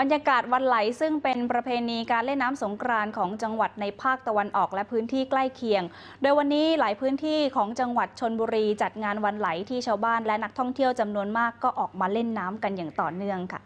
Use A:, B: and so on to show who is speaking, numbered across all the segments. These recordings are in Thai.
A: บรรยากาศวันไหลซึ่งเป็นประเพณีการเล่นน้ำสงกรานของจังหวัดในภาคตะวันออกและพื้นที่ใกล้เคียง โดยวันนี้หลายพื้นที่ของจังหวัดชนบุรีจัดงานวันไหลที่ชาวบ้านและนักท่องเที่ยวจำนวนมากก็ออกมาเล่นน้ำกันอย่างต่อเนื่องค่ะ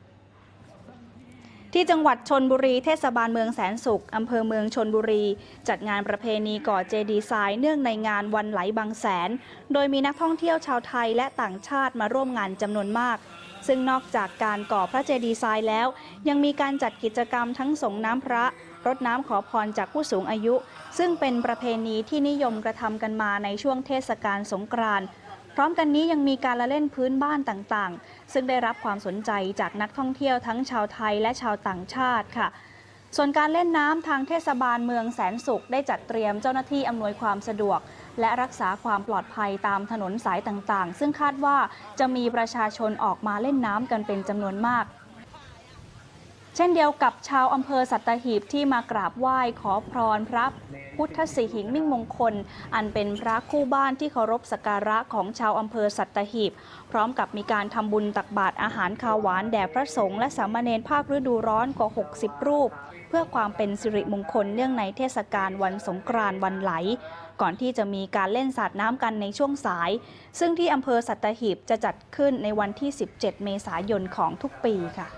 A: ที่จังหวัดชนบุรีเทศบาลเมืองแสนสุข อำเภอเมืองชนบุรี จัดงานประเพณีก่อเจดีย์ทรายเนื่องในงานวันไหลบางแสน โดยมีนักท่องเที่ยวชาวไทยและต่างชาติมาร่วมงานจำนวนมาก ซึ่งนอกจากการก่อพระเจดีย์ทรายแล้ว ยังมีการจัดกิจกรรมทั้งสงน้ำพระรดน้ำขอพรจากผู้สูงอายุ ซึ่งเป็นประเพณีที่นิยมกระทำกันมาในช่วงเทศกาลสงกรานต์พร้อมกันนี้ยังมีการละเล่นพื้นบ้านต่างๆ ซึ่งได้รับความสนใจจากนักท่องเที่ยวทั้งชาวไทยและชาวต่างชาติค่ะ ส่วนการเล่นน้ำทางเทศบาลเมืองแสนสุขได้จัดเตรียมเจ้าหน้าที่อำนวยความสะดวก และรักษาความปลอดภัยตามถนนสายต่างๆ ซึ่งคาดว่าจะมีประชาชนออกมาเล่นน้ำกันเป็นจำนวนมาก ช่นเดียวกับชาวอำเภอสัตหีบที่มากราบไหว้ขอพรพระพุทธสิหิงมิ่งมงคล อันเป็นพระคู่บ้านที่เคารพสักการะของชาวอำเภอสัตหีบ พร้อมกับมีการทำบุญตักบาตรอาหารคาวหวานแด่พระสงฆ์และสามเณรภาคฤดูร้อนกว่า 60 รูป เพื่อความเป็นสิริมงคลเนื่องในเทศกาลวันสงกรานต์วันไหล ก่อนที่จะมีการเล่นสาดน้ำกันในช่วงสาย ซึ่งที่อำเภอสัตหีบจะจัดขึ้นในวันที่ 17 เมษายนของทุกปีค่ะ